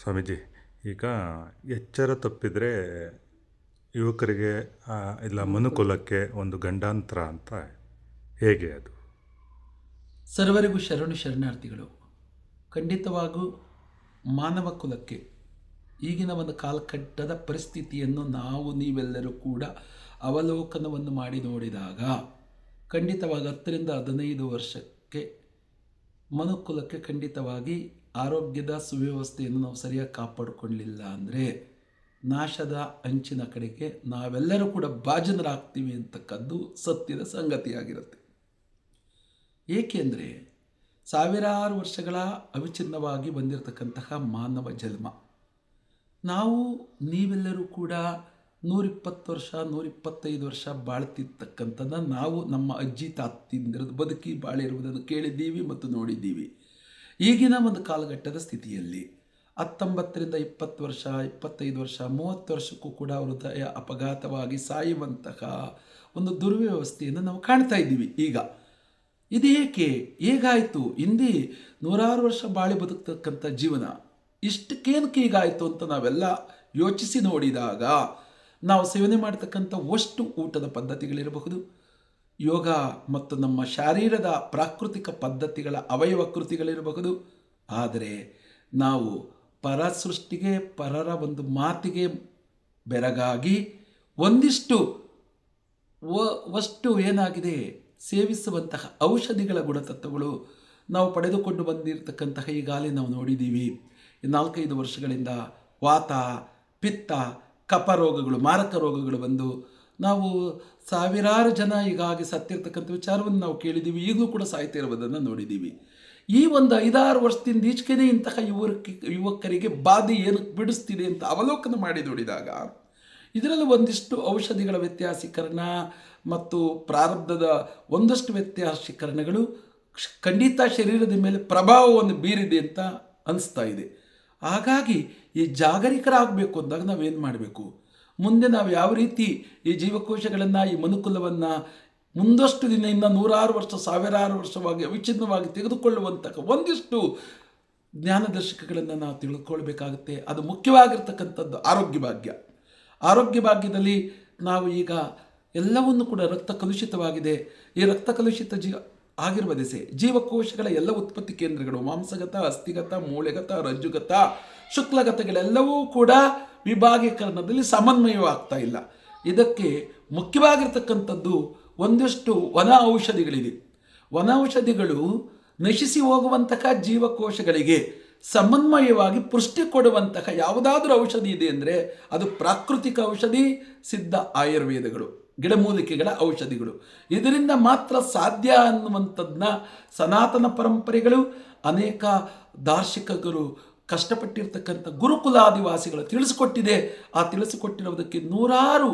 ಸ್ವಾಮೀಜಿ, ಈಗ ಎಚ್ಚರ ತಪ್ಪಿದರೆ ಯುವಕರಿಗೆ ಇಲ್ಲ ಮನುಕುಲಕ್ಕೆ ಒಂದು ಗಂಡಾಂತರ ಅಂತ ಹೇಗೆ ಅದು? ಸರ್ವರಿಗೂ ಶರಣು ಶರಣಾರ್ಥಿಗಳು, ಖಂಡಿತವಾಗೂ ಮಾನವ ಕುಲಕ್ಕೆ ಈಗಿನ ಒಂದು ಕಾಲಘಟ್ಟದ ಪರಿಸ್ಥಿತಿಯನ್ನು ನಾವು ನೀವೆಲ್ಲರೂ ಕೂಡ ಅವಲೋಕನವನ್ನು ಮಾಡಿ ನೋಡಿದಾಗ ಖಂಡಿತವಾಗಿ ಹತ್ತರಿಂದ ಹದಿನೈದು ವರ್ಷಕ್ಕೆ ಮನುಕುಲಕ್ಕೆ ಖಂಡಿತವಾಗಿ ಆರೋಗ್ಯದ ಸುವ್ಯವಸ್ಥೆಯನ್ನು ನಾವು ಸರಿಯಾಗಿ ಕಾಪಾಡಿಕೊಳ್ಳಿಲ್ಲ ಅಂದರೆ ನಾಶದ ಅಂಚಿನ ಕಡೆಗೆ ನಾವೆಲ್ಲರೂ ಕೂಡ ಭಾಜನರಾಗ್ತೀವಿ ಅಂತಕ್ಕದ್ದು ಸತ್ಯದ ಸಂಗತಿಯಾಗಿರುತ್ತೆ. ಏಕೆಂದರೆ ಸಾವಿರಾರು ವರ್ಷಗಳ ಅವಿಚ್ಛಿನ್ನವಾಗಿ ಬಂದಿರತಕ್ಕಂತಹ ಮಾನವ ಜನ್ಮ. ನಾವು ನೀವೆಲ್ಲರೂ ಕೂಡ ನೂರಿಪ್ಪತ್ತು ವರ್ಷ, ನೂರಿಪ್ಪತ್ತೈದು ವರ್ಷ ಬಾಳ್ತಿರ್ತಕ್ಕಂಥದ್ದನ್ನು ನಾವು ನಮ್ಮ ಅಜ್ಜಿ, ತಾತಿಂದಿರೋದು ಬದುಕಿ ಬಾಳಿರುವುದನ್ನು ಕೇಳಿದ್ದೀವಿ ಮತ್ತು ನೋಡಿದ್ದೀವಿ. ಈಗಿನ ಒಂದು ಕಾಲಘಟ್ಟದ ಸ್ಥಿತಿಯಲ್ಲಿ ಹತ್ತೊಂಬತ್ತರಿಂದ ಇಪ್ಪತ್ತು ವರ್ಷ, ಇಪ್ಪತ್ತೈದು ವರ್ಷ, ಮೂವತ್ತು ವರ್ಷಕ್ಕೂ ಕೂಡ ಹೃದಯ ಅಪಘಾತವಾಗಿ ಸಾಯುವಂತಹ ಒಂದು ದುರ್ವ್ಯವಸ್ಥೆಯನ್ನು ನಾವು ಕಾಣ್ತಾ ಇದ್ದೀವಿ ಈಗ. ಇದೇಕೆ? ಹೇಗಾಯಿತು? ಹಿಂದೆ ನೂರಾರು ವರ್ಷ ಬಾಳಿ ಬದುಕ್ತಕ್ಕಂಥ ಜೀವನ ಇಷ್ಟಕ್ಕೇನಕ್ಕೆ ಹೀಗಾಯಿತು ಅಂತ ನಾವೆಲ್ಲ ಯೋಚಿಸಿ ನೋಡಿದಾಗ ನಾವು ಸೇವನೆ ಮಾಡ್ತಕ್ಕಂಥ ಅಷ್ಟು ಊಟದ ಪದ್ಧತಿಗಳಿರಬಹುದು. ಯೋಗ ಮತ್ತು ನಮ್ಮ ಶಾರೀರದ ಪ್ರಾಕೃತಿಕ ಪದ್ಧತಿಗಳ ಅವಯವ ಕೃತಿಗಳಿರಬಹುದು. ಆದರೆ ನಾವು ಪರ ಸೃಷ್ಟಿಗೆ ಪರರ ಒಂದು ಮಾತಿಗೆ ಬೆರಗಾಗಿ ಒಂದಿಷ್ಟು ವಷ್ಟು ಏನಾಗಿದೆ? ಸೇವಿಸುವಂತಹ ಔಷಧಿಗಳ ಗುಣತತ್ವಗಳು ನಾವು ಪಡೆದುಕೊಂಡು ಬಂದಿರತಕ್ಕಂತಹ ಈಗಾಗಲೇ ನಾವು ನೋಡಿದ್ದೀವಿ. ನಾಲ್ಕೈದು ವರ್ಷಗಳಿಂದ ವಾತ, ಪಿತ್ತ ಕಪ ರೋಗಗಳು, ಮಾರಕ ರೋಗಗಳು ಬಂದು ನಾವು ಸಾವಿರಾರು ಜನ ಈಗಾಗಿ ಸತ್ತಿರ್ತಕ್ಕಂಥ ವಿಚಾರವನ್ನು ನಾವು ಕೇಳಿದ್ದೀವಿ, ಈಗಲೂ ಕೂಡ ಸಾಯ್ತಾ ಇರುವುದನ್ನು ನೋಡಿದ್ದೀವಿ. ಈ ಒಂದು ಐದಾರು ವರ್ಷದಿಂದ ಈಚೆಗೆ ಇಂತಹ ಯುವಕ, ಯುವಕರಿಗೆ ಬಾಧೆ ಏನು ಬಿಡಿಸ್ತಿದೆ ಅಂತ ಅವಲೋಕನ ಮಾಡಿ ನೋಡಿದಾಗ, ಇದರಲ್ಲಿ ಒಂದಿಷ್ಟು ಔಷಧಿಗಳ ವ್ಯತ್ಯಾಸೀಕರಣ ಮತ್ತು ಪ್ರಾರಬ್ಧದ ಒಂದಷ್ಟು ವ್ಯತ್ಯಾಸೀಕರಣಗಳು ಖಂಡಿತ ಶರೀರದ ಮೇಲೆ ಪ್ರಭಾವವನ್ನು ಬೀರಿದೆ ಅಂತ ಅನಿಸ್ತಾ ಇದೆ. ಹಾಗಾಗಿ ಈ ಜಾಗರಿಕರಾಗಬೇಕು ಅಂದಾಗ ನಾವೇನು ಮಾಡಬೇಕು? ಮುಂದೆ ನಾವು ಯಾವ ರೀತಿ ಈ ಜೀವಕೋಶಗಳನ್ನು, ಈ ಮನುಕುಲವನ್ನು ಮುಂದಷ್ಟು ದಿನ ಇನ್ನು ನೂರಾರು ವರ್ಷ, ಸಾವಿರಾರು ವರ್ಷವಾಗಿ ಅವಿಚ್ಛಿನ್ನವಾಗಿ ತೆಗೆದುಕೊಳ್ಳುವಂತಹ ಒಂದಿಷ್ಟು ಜ್ಞಾನದರ್ಶಕಗಳನ್ನು ನಾವು ತಿಳ್ಕೊಳ್ಬೇಕಾಗುತ್ತೆ. ಅದು ಮುಖ್ಯವಾಗಿರ್ತಕ್ಕಂಥದ್ದು ಆರೋಗ್ಯ ಭಾಗ್ಯ ಆರೋಗ್ಯ ಭಾಗ್ಯದಲ್ಲಿ ನಾವು ಈಗ ಎಲ್ಲವನ್ನು ಕೂಡ ರಕ್ತ ಕಲುಷಿತವಾಗಿದೆ. ಈ ರಕ್ತ ಕಲುಷಿತ ಜೀ ಆಗಿರುವ ದಿಸೆ ಜೀವಕೋಶಗಳ ಎಲ್ಲ ಉತ್ಪತ್ತಿ ಕೇಂದ್ರಗಳು, ಮಾಂಸಗತ, ಅಸ್ಥಿಗತ, ಮೂಳೆಗತ ರಜ್ಜುಗತ ಶುಕ್ಲಗತಗಳೆಲ್ಲವೂ ಕೂಡ ವಿಭಾಗೀಕರಣದಲ್ಲಿ ಸಮನ್ವಯವಾಗ್ತಾ ಇಲ್ಲ. ಇದಕ್ಕೆ ಮುಖ್ಯವಾಗಿರ್ತಕ್ಕಂಥದ್ದು ಒಂದಷ್ಟು ವನ ಔಷಧಿಗಳಿದೆ ವನ ಔಷಧಿಗಳು ನಶಿಸಿ ಹೋಗುವಂತಹ ಜೀವಕೋಶಗಳಿಗೆ ಸಮನ್ವಯವಾಗಿ ಪುಷ್ಟಿ ಕೊಡುವಂತಹ ಯಾವುದಾದ್ರೂ ಔಷಧಿ ಇದೆ ಅಂದರೆ ಅದು ಪ್ರಾಕೃತಿಕ ಔಷಧಿ, ಸಿದ್ಧ ಆಯುರ್ವೇದಗಳು, ಗಿಡಮೂಲಿಕೆಗಳ ಔಷಧಿಗಳು. ಇದರಿಂದ ಮಾತ್ರ ಸಾಧ್ಯ ಅನ್ನುವಂಥದ್ದನ್ನ ಸನಾತನ ಪರಂಪರೆಗಳು ಅನೇಕ ದಾರ್ಶನಿಕರು ಕಷ್ಟಪಟ್ಟಿರ್ತಕ್ಕಂಥ ಗುರುಕುಲಾದಿವಾಸಿಗಳು ತಿಳಿಸಿಕೊಟ್ಟಿದೆ. ಆ ತಿಳಿಸಿಕೊಟ್ಟಿರುವುದಕ್ಕೆ ನೂರಾರು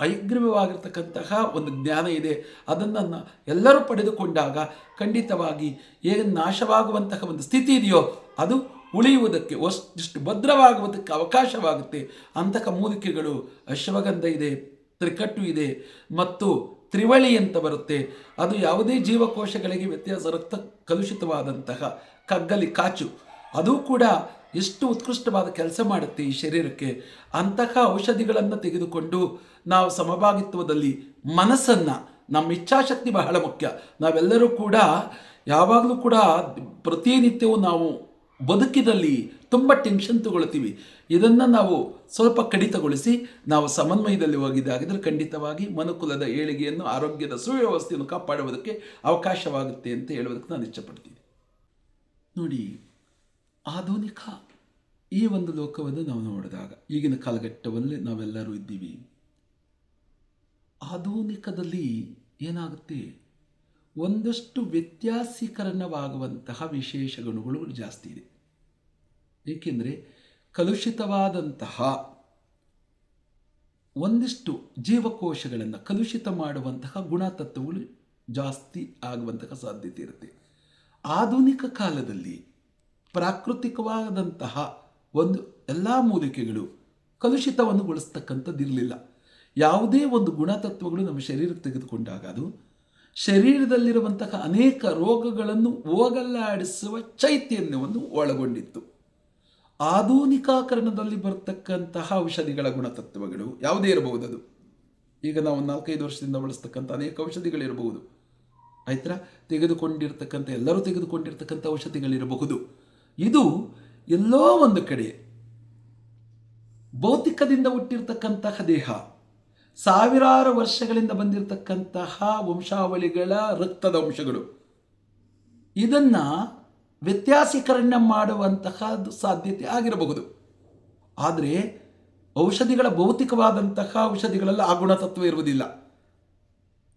ಐಗ್ರವ್ಯವಾಗಿರ್ತಕ್ಕಂತಹ ಒಂದು ಜ್ಞಾನ ಇದೆ. ಅದನ್ನು ಎಲ್ಲರೂ ಪಡೆದುಕೊಂಡಾಗ ಖಂಡಿತವಾಗಿ ಏನು ನಾಶವಾಗುವಂತಹ ಒಂದು ಸ್ಥಿತಿ ಇದೆಯೋ, ಅದು ಉಳಿಯುವುದಕ್ಕೆ ಅಷ್ಟಿಷ್ಟು ಭದ್ರವಾಗುವುದಕ್ಕೆ ಅವಕಾಶವಾಗುತ್ತೆ. ಅಂತಹ ಮೂಲಿಕೆಗಳು ಅಶ್ವಗಂಧ ಇದೆ, ತ್ರಿಕಟ್ಟು ಇದೆ ಮತ್ತು ತ್ರಿವಳಿ ಅಂತ ಬರುತ್ತೆ. ಅದು ಯಾವುದೇ ಜೀವಕೋಶಗಳಿಗೆ ವ್ಯತ್ಯಾಸ, ರಕ್ತ ಕಲುಷಿತವಾದಂತಹ ಕಗ್ಗಲಿ, ಕಾಚು ಅದು ಕೂಡ ಎಷ್ಟು ಉತ್ಕೃಷ್ಟವಾದ ಕೆಲಸ ಮಾಡುತ್ತೆ ಈ ಶರೀರಕ್ಕೆ. ಅಂತಹ ಔಷಧಿಗಳನ್ನು ತೆಗೆದುಕೊಂಡು ನಾವು ಸಮಭಾಗಿತ್ವದಲ್ಲಿ ಮನಸ್ಸನ್ನು, ನಮ್ಮ ಇಚ್ಛಾಶಕ್ತಿ ಬಹಳ ಮುಖ್ಯ. ನಾವೆಲ್ಲರೂ ಕೂಡ ಯಾವಾಗಲೂ ಕೂಡ ಪ್ರತಿನಿತ್ಯವೂ ನಾವು ಬದುಕಿನಲ್ಲಿ ತುಂಬ ಟೆನ್ಷನ್ ತಗೊಳ್ತೀವಿ. ಇದನ್ನು ನಾವು ಸ್ವಲ್ಪ ಕಡಿತಗೊಳಿಸಿ ನಾವು ಸಮನ್ವಯದಲ್ಲಿ ಹೋಗಿದ್ದಾಗಿದ್ದರೆ ಖಂಡಿತವಾಗಿ ಮನುಕುಲದ ಏಳಿಗೆಯನ್ನು, ಆರೋಗ್ಯದ ಸುವ್ಯವಸ್ಥೆಯನ್ನು ಕಾಪಾಡುವುದಕ್ಕೆ ಅವಕಾಶವಾಗುತ್ತೆ ಅಂತ ಹೇಳುವುದಕ್ಕೆ ನಾನು ಇಚ್ಛಪಡ್ತೀನಿ. ನೋಡಿ ಆಧುನಿಕ ಈ ಒಂದು ಲೋಕವನ್ನು ನಾವು ನೋಡಿದಾಗ, ಈಗಿನ ಕಾಲಘಟ್ಟವಲ್ಲಿ ನಾವೆಲ್ಲರೂ ಇದ್ದೀವಿ. ಆಧುನಿಕದಲ್ಲಿ ಏನಾಗುತ್ತೆ? ಒಂದಷ್ಟು ವ್ಯತ್ಯಾಸೀಕರಣವಾಗುವಂತಹ ವಿಶೇಷ ಗುಣಗಳು ಜಾಸ್ತಿ ಇದೆ. ಏಕೆಂದರೆ ಕಲುಷಿತವಾದಂತಹ ಒಂದಿಷ್ಟು ಜೀವಕೋಶಗಳನ್ನು ಕಲುಷಿತ ಮಾಡುವಂತಹ ಗುಣತತ್ವಗಳು ಜಾಸ್ತಿ ಆಗುವಂತಹ ಸಾಧ್ಯತೆ ಇರುತ್ತೆ. ಆಧುನಿಕ ಕಾಲದಲ್ಲಿ ಪ್ರಾಕೃತಿಕವಾದಂತಹ ಒಂದು ಎಲ್ಲ ಮೂಲಿಕೆಗಳು ಕಲುಷಿತವನ್ನು ಗೊಳಿಸ್ತಕ್ಕಂಥದ್ದಿರಲಿಲ್ಲ ಯಾವುದೇ ಒಂದು ಗುಣತತ್ವಗಳು ನಮ್ಮ ಶರೀರಕ್ಕೆ ತೆಗೆದುಕೊಂಡಾಗ ಅದು ಶರೀರದಲ್ಲಿರುವಂತಹ ಅನೇಕ ರೋಗಗಳನ್ನು ಹೋಗಲಾಡಿಸುವ ಚೈತನ್ಯವನ್ನು ಒಳಗೊಂಡಿತ್ತು. ಆಧುನಿಕಾಕರಣದಲ್ಲಿ ಬರತಕ್ಕಂತಹ ಔಷಧಿಗಳ ಗುಣತತ್ವಗಳು ಯಾವುದೇ ಇರಬಹುದು ಅದು. ಈಗ ನಾವು ನಾಲ್ಕೈದು ವರ್ಷದಿಂದ ಬಳಸ್ತಕ್ಕಂಥ ಅನೇಕ ಔಷಧಿಗಳಿರಬಹುದು. ಆಯ್ತಾ ತೆಗೆದುಕೊಂಡಿರ್ತಕ್ಕಂಥ ಎಲ್ಲರೂ ತೆಗೆದುಕೊಂಡಿರ್ತಕ್ಕಂಥ ಔಷಧಿಗಳಿರಬಹುದು. ಇದು ಎಲ್ಲೋ ಒಂದು ಕಡೆ ಭೌತಿಕದಿಂದ ಹುಟ್ಟಿರ್ತಕ್ಕಂತಹ ದೇಹ, ಸಾವಿರಾರು ವರ್ಷಗಳಿಂದ ಬಂದಿರತಕ್ಕಂತಹ ವಂಶಾವಳಿಗಳ ರಕ್ತದ ಅಂಶಗಳು. ಇದನ್ನ ವ್ಯತ್ಯಾಸೀಕರಣ ಮಾಡುವಂತಹ ಸಾಧ್ಯತೆ ಆಗಿರಬಹುದು. ಆದರೆ ಔಷಧಿಗಳ ಭೌತಿಕವಾದಂತಹ ಔಷಧಿಗಳಲ್ಲಿ ಆ ಗುಣತತ್ವ ಇರುವುದಿಲ್ಲ.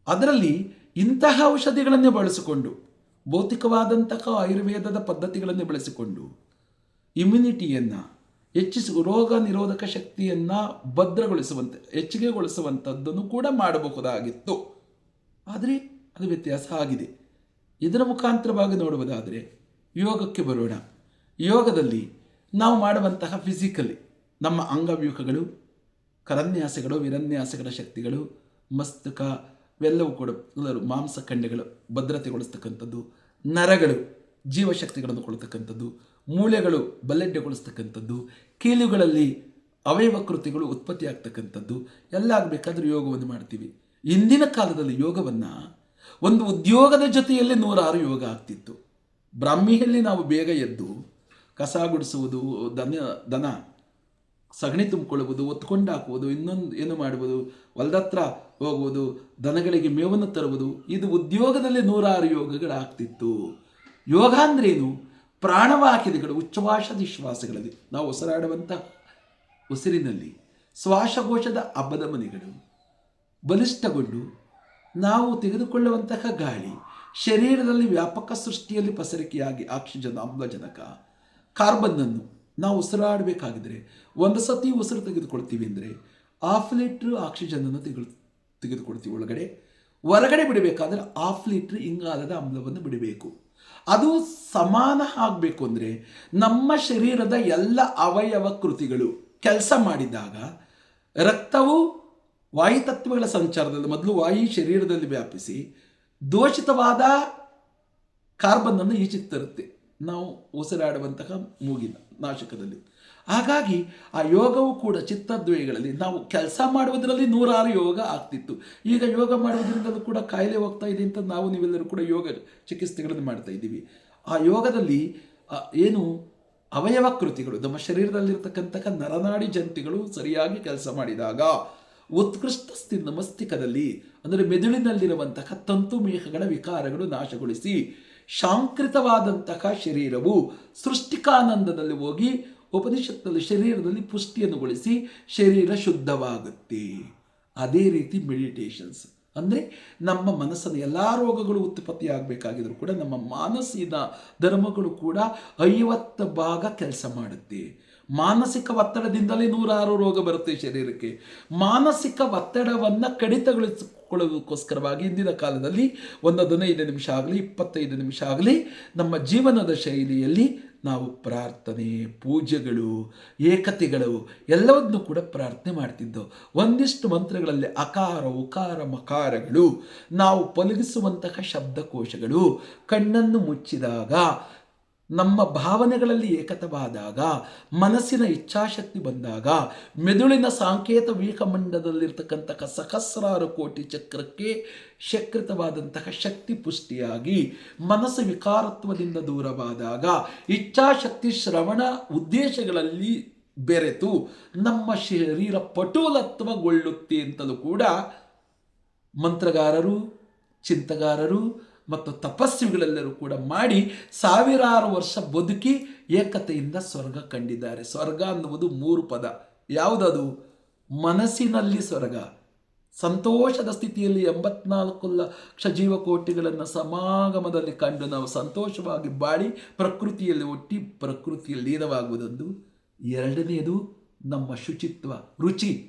ಅದರಲ್ಲಿ ಇಂತಹ ಔಷಧಿಗಳನ್ನೇ ಬಳಸಿಕೊಂಡು ಭೌತಿಕವಾದಂತಹ ಆಯುರ್ವೇದದ ಪದ್ಧತಿಗಳನ್ನು ಬಳಸಿಕೊಂಡು ಇಮ್ಯುನಿಟಿಯನ್ನು ಹೆಚ್ಚಿಸಿ, ರೋಗ ನಿರೋಧಕ ಶಕ್ತಿಯನ್ನು ಭದ್ರಗೊಳಿಸುವಂತೆ ಹೆಚ್ಚಿಗೆಗೊಳಿಸುವಂಥದ್ದನ್ನು ಕೂಡ ಮಾಡಬಹುದಾಗಿತ್ತು. ಆದರೆ ಅದು ವ್ಯತ್ಯಾಸ ಆಗಿದೆ. ಇದರ ಮುಖಾಂತರವಾಗಿ ನೋಡುವುದಾದರೆ, ಯೋಗಕ್ಕೆ ಬರೋಣ. ಯೋಗದಲ್ಲಿ ನಾವು ಮಾಡುವಂತಹ ಫಿಸಿಕಲಿ ನಮ್ಮ ಅಂಗವ್ಯೂಹಗಳು, ಕರನ್ಯಾಸಗಳು, ವಿರನ್ಯಾಸಗಳ ಶಕ್ತಿಗಳು, ಮಸ್ತಕ ಇವೆಲ್ಲವೂ ಕೂಡ ಎಲ್ಲರೂ ಮಾಂಸಖಂಡಗಳು ಭದ್ರತೆಗೊಳಿಸ್ತಕ್ಕಂಥದ್ದು, ನರಗಳು ಜೀವಶಕ್ತಿಗಳನ್ನು ಕೊಡ್ತಕ್ಕಂಥದ್ದು, ಮೂಳೆಗಳು ಬಲ್ಲೆಡ್ಡೆಗೊಳಿಸ್ತಕ್ಕಂಥದ್ದು ಕೀಲುಗಳಲ್ಲಿ ಅವಯವ ಕೃತಿಗಳು ಉತ್ಪತ್ತಿ ಆಗ್ತಕ್ಕಂಥದ್ದು ಎಲ್ಲ ಆಗಬೇಕಾದ್ರೆ ಯೋಗವನ್ನು ಮಾಡ್ತೀವಿ. ಇಂದಿನ ಕಾಲದಲ್ಲಿ ಯೋಗವನ್ನು ಒಂದು ಉದ್ಯೋಗದ ಜೊತೆಯಲ್ಲಿ ನೂರಾರು ಯೋಗ ಆಗ್ತಿತ್ತು. ಬ್ರಾಹ್ಮಿಯಲ್ಲಿ ನಾವು ಬೇಗ ಎದ್ದು ಕಸ ಗುಡಿಸುವುದು, ದನ ದನ ಸಗಣಿ ತುಂಬಿಕೊಳ್ಳುವುದು ಒತ್ಕೊಂಡು ಹಾಕುವುದು, ಇನ್ನೊಂದು ಏನು ಮಾಡುವುದು ಹೊಲದತ್ರ ಹೋಗುವುದು, ದನಗಳಿಗೆ ಮೇವನ್ನು ತರುವುದು, ಇದು ಉದ್ಯೋಗದಲ್ಲಿ ನೂರಾರು ಯೋಗಗಳಾಗ್ತಿತ್ತು. ಯೋಗ ಅಂದ್ರೇನು ಪ್ರಾಣವಾಹಿನಿಗಳು ಉಚ್ಛ್ವಾಸ ನಿಶ್ವಾಸಗಳಲ್ಲಿ ನಾವು ಉಸಿರಾಡುವಂಥ ಉಸಿರಿನಲ್ಲಿ ಶ್ವಾಸಕೋಶದ ಹಬ್ಬದ ಮನೆಗಳು ಬಲಿಷ್ಠಗೊಂಡು ನಾವು ತೆಗೆದುಕೊಳ್ಳುವಂತಹ ಗಾಳಿ ಶರೀರದಲ್ಲಿ ವ್ಯಾಪಕ ಸೃಷ್ಟಿಯಲ್ಲಿ ಪಸರಿಕೆಯಾಗಿ ಆಕ್ಸಿಜನ್ ಆಮ್ಲಜನಕ, ಕಾರ್ಬನ್ನನ್ನು ನಾವು ಉಸಿರಾಡಬೇಕಾಗಿದ್ರೆ ಒಂದು ಸತಿ ಉಸಿರು ತೆಗೆದುಕೊಳ್ತೀವಿ ಅಂದರೆ ಹಾಫ್ ಲೀಟ್ರ್ ಆಕ್ಸಿಜನನ್ನು ತೆಗೆದು ತೆಗೆದುಕೊಳ್ತೀವಿ ಒಳಗಡೆ. ಹೊರಗಡೆ ಬಿಡಬೇಕಾದ್ರೆ ಹಾಫ್ ಲೀಟ್ರ್ ಇಂಗಾಲದ ಆಮ್ಲವನ್ನು ಬಿಡಬೇಕು. ಅದು ಸಮಾನ ಆಗಬೇಕು ಅಂದರೆ ನಮ್ಮ ಶರೀರದ ಎಲ್ಲ ಅವಯವ ಕೃತಿಗಳು ಕೆಲಸ ಮಾಡಿದಾಗ ರಕ್ತವು ವಾಯುತತ್ವಗಳ ಸಂಚಾರದಲ್ಲಿ ಮೊದಲು ವಾಯು ಶರೀರದಲ್ಲಿ ವ್ಯಾಪಿಸಿ ದೋಷಿತವಾದ ಕಾರ್ಬನ್ನನ್ನು ಈಚೆ ತರುತ್ತೆ. ನಾವು ಉಸಿರಾಡುವಂತಹ ಮೂಗಿನ ನಾಶಕದಲ್ಲಿ. ಹಾಗಾಗಿ ಆ ಯೋಗವು ಕೂಡ ಚಿತ್ತದ್ವಯಗಳಲ್ಲಿ ನಾವು ಕೆಲಸ ಮಾಡುವುದರಲ್ಲಿ ನೂರಾರು ಯೋಗ ಆಗ್ತಿತ್ತು. ಈಗ ಯೋಗ ಮಾಡುವುದರಿಂದಲೂ ಕೂಡ ಕಾಯಿಲೆ ಹೋಗ್ತಾ ಇದೆ ಅಂತ ನಾವು ನೀವೆಲ್ಲರೂ ಕೂಡ ಯೋಗ ಚಿಕಿತ್ಸೆಗಳನ್ನು ಮಾಡ್ತಾ ಇದ್ದೀವಿ. ಆ ಯೋಗದಲ್ಲಿ ಏನು ಅವಯವ ಕೃತಿಗಳು, ನಮ್ಮ ಶರೀರದಲ್ಲಿರ್ತಕ್ಕಂತಹ ನರನಾಡಿ ಜಂತಿಗಳು ಸರಿಯಾಗಿ ಕೆಲಸ ಮಾಡಿದಾಗ ಉತ್ಕೃಷ್ಟ ಸ್ಥಿ ಮಸ್ತಿಕದಲ್ಲಿ, ಅಂದರೆ ಮೆದುಳಿನಲ್ಲಿರುವಂತಹ ತಂತುಮೇಹಗಳ ವಿಕಾರಗಳು ನಾಶಗೊಳಿಸಿ ಶಾಂಕೃತವಾದಂತಹ ಶರೀರವು ಸೃಷ್ಟಿಕಾನಂದದಲ್ಲಿ ಹೋಗಿ ಉಪನಿಷತ್ತಲ್ಲಿ ಶರೀರದಲ್ಲಿ ಪುಷ್ಟಿಯನ್ನುಗೊಳಿಸಿ ಶರೀರ ಶುದ್ಧವಾಗುತ್ತೆ. ಅದೇ ರೀತಿ ಮೆಡಿಟೇಷನ್ಸ್. ಅಂದರೆ ನಮ್ಮ ಮನಸ್ಸನ್ನು ಎಲ್ಲ ರೋಗಗಳು ಉತ್ಪತ್ತಿ ಆಗಬೇಕಾಗಿದ್ರು ಕೂಡ ನಮ್ಮ ಮಾನಸಿಕ ಧರ್ಮಗಳು ಕೂಡ ಐವತ್ತು ಭಾಗ ಕೆಲಸ ಮಾಡುತ್ತೆ. ಮಾನಸಿಕ ಒತ್ತಡದಿಂದಲೇ ನೂರಾರು ರೋಗ ಬರುತ್ತೆ ಶರೀರಕ್ಕೆ. ಮಾನಸಿಕ ಒತ್ತಡವನ್ನು ಕಡಿತಗೊಳಿಸಿಕೊಳ್ಳೋದಕ್ಕೋಸ್ಕರವಾಗಿ ಇಂದಿನ ಕಾಲದಲ್ಲಿ ಒಂದು ಹದಿನೈದು ನಿಮಿಷ ಆಗಲಿ, ಇಪ್ಪತ್ತೈದು ನಿಮಿಷ ಆಗಲಿ ನಮ್ಮ ಜೀವನದ ಶೈಲಿಯಲ್ಲಿ ನಾವು ಪ್ರಾರ್ಥನೆ, ಪೂಜೆಗಳು, ಏಕತೆಗಳು ಎಲ್ಲವನ್ನೂ ಕೂಡ ಪ್ರಾರ್ಥನೆ ಮಾಡ್ತಿದ್ದೆವು. ಒಂದಿಷ್ಟು ಮಂತ್ರಗಳಲ್ಲಿ ಅಕಾರ, ಉಕಾರ, ಮಕಾರಗಳು ನಾವು ಪಲಗಿಸುವಂತಹ ಶಬ್ದಕೋಶಗಳು ಕಣ್ಣನ್ನು ಮುಚ್ಚಿದಾಗ ನಮ್ಮ ಭಾವನೆಗಳಲ್ಲಿ ಏಕತವಾದಾಗ, ಮನಸ್ಸಿನ ಇಚ್ಛಾಶಕ್ತಿ ಬಂದಾಗ, ಮೆದುಳಿನ ಸಾಂಕೇತ ವೀಕಮಂಡದಲ್ಲಿರ್ತಕ್ಕಂತಹ ಸಹಸ್ರಾರು ಕೋಟಿ ಚಕ್ರಕ್ಕೆ ಶಕ್ರಿತವಾದಂತಹ ಶಕ್ತಿ ಪುಷ್ಟಿಯಾಗಿ, ಮನಸ್ಸು ವಿಕಾರತ್ವದಿಂದ ದೂರವಾದಾಗ, ಇಚ್ಛಾಶಕ್ತಿ ಶ್ರವಣ ಉದ್ದೇಶಗಳಲ್ಲಿ ಬೆರೆತು ನಮ್ಮ ಶರೀರ ಪಟುಲತ್ವಗೊಳ್ಳುತ್ತೆ ಅಂತಲೂ ಕೂಡ ಮಂತ್ರಗಾರರು, ಚಿಂತಗಾರರು ಮತ್ತು ತಪಸ್ವಿಗಳೆಲ್ಲರೂ ಕೂಡ ಮಾಡಿ ಸಾವಿರಾರು ವರ್ಷ ಬದುಕಿ ಏಕತೆಯಿಂದ ಸ್ವರ್ಗ ಕಂಡಿದ್ದಾರೆ. ಸ್ವರ್ಗ ಅನ್ನುವುದು ಮೂರು ಪದ. ಯಾವುದದು? ಮನಸ್ಸಿನಲ್ಲಿ ಸ್ವರ್ಗ. ಸಂತೋಷದ ಸ್ಥಿತಿಯಲ್ಲಿ ಎಂಬತ್ನಾಲ್ಕು ಲಕ್ಷ ಜೀವಕೋಟಿಗಳನ್ನು ಸಮಾಗಮದಲ್ಲಿ ಕಂಡು ನಾವು ಸಂತೋಷವಾಗಿ ಬಾಳಿ ಪ್ರಕೃತಿಯಲ್ಲಿ ಒಟ್ಟಿ ಪ್ರಕೃತಿಯಲ್ಲಿ ಲೀನವಾಗುವುದೊಂದು. ಎರಡನೆಯದು ನಮ್ಮ ಶುಚಿತ್ವ, ರುಚಿ.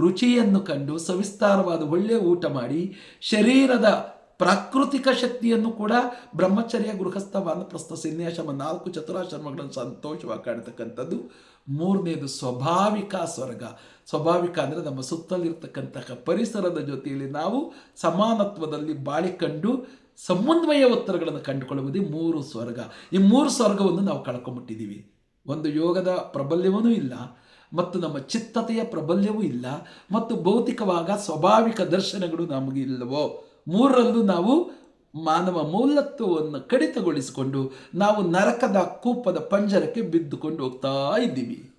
ರುಚಿಯನ್ನು ಕಂಡು ಸವಿಸ್ತಾರವಾದ ಒಳ್ಳೆಯ ಊಟ ಮಾಡಿ ಶರೀರದ ಪ್ರಾಕೃತಿಕ ಶಕ್ತಿಯನ್ನು ಕೂಡ ಬ್ರಹ್ಮಚರ್ಯ ಗೃಹಸ್ಥ ವಾನಪ್ರಸ್ಥ ಸನ್ಯಾಸಮ ನಾಲ್ಕು ಚತುರಾಶ್ರಮಗಳನ್ನು ಸಂತೋಷವಾಗಿ ಕಾಣ್ತಕ್ಕಂಥದ್ದು. ಮೂರನೇದು ಸ್ವಾಭಾವಿಕ ಸ್ವರ್ಗ. ಸ್ವಾಭಾವಿಕ ಅಂದರೆ ನಮ್ಮ ಸುತ್ತಲಿರ್ತಕ್ಕಂತಹ ಪರಿಸರದ ಜೊತೆಯಲ್ಲಿ ನಾವು ಸಮಾನತ್ವದಲ್ಲಿ ಬಾಳಿಕೊಂಡು ಸಮನ್ವಯ ಉತ್ತರಗಳನ್ನು ಕಂಡುಕೊಳ್ಳುವುದೇ ಮೂರು ಸ್ವರ್ಗ. ಈ ಮೂರು ಸ್ವರ್ಗವನ್ನು ನಾವು ಕಳ್ಕೊಂಬಿಟ್ಟಿದ್ದೀವಿ. ಒಂದು ಯೋಗದ ಪ್ರಬಲ್ಯವೂ ಇಲ್ಲ, ಮತ್ತು ನಮ್ಮ ಚಿತ್ತತೆಯ ಪ್ರಬಲ್ಯವೂ ಇಲ್ಲ, ಮತ್ತು ಭೌತಿಕವಾಗ ಸ್ವಾಭಾವಿಕ ದರ್ಶನಗಳು ನಮಗೆ ಮೂರರಲ್ಲೂ ನಾವು ಮಾನವ ಮೌಲ್ಯತ್ವವನ್ನು ಕಡಿತಗೊಳಿಸಿಕೊಂಡು ನಾವು ನರಕದ ಕೂಪದ ಪಂಜರಕ್ಕೆ ಬಿದ್ದುಕೊಂಡು ಹೋಗ್ತಾ ಇದ್ದೀವಿ.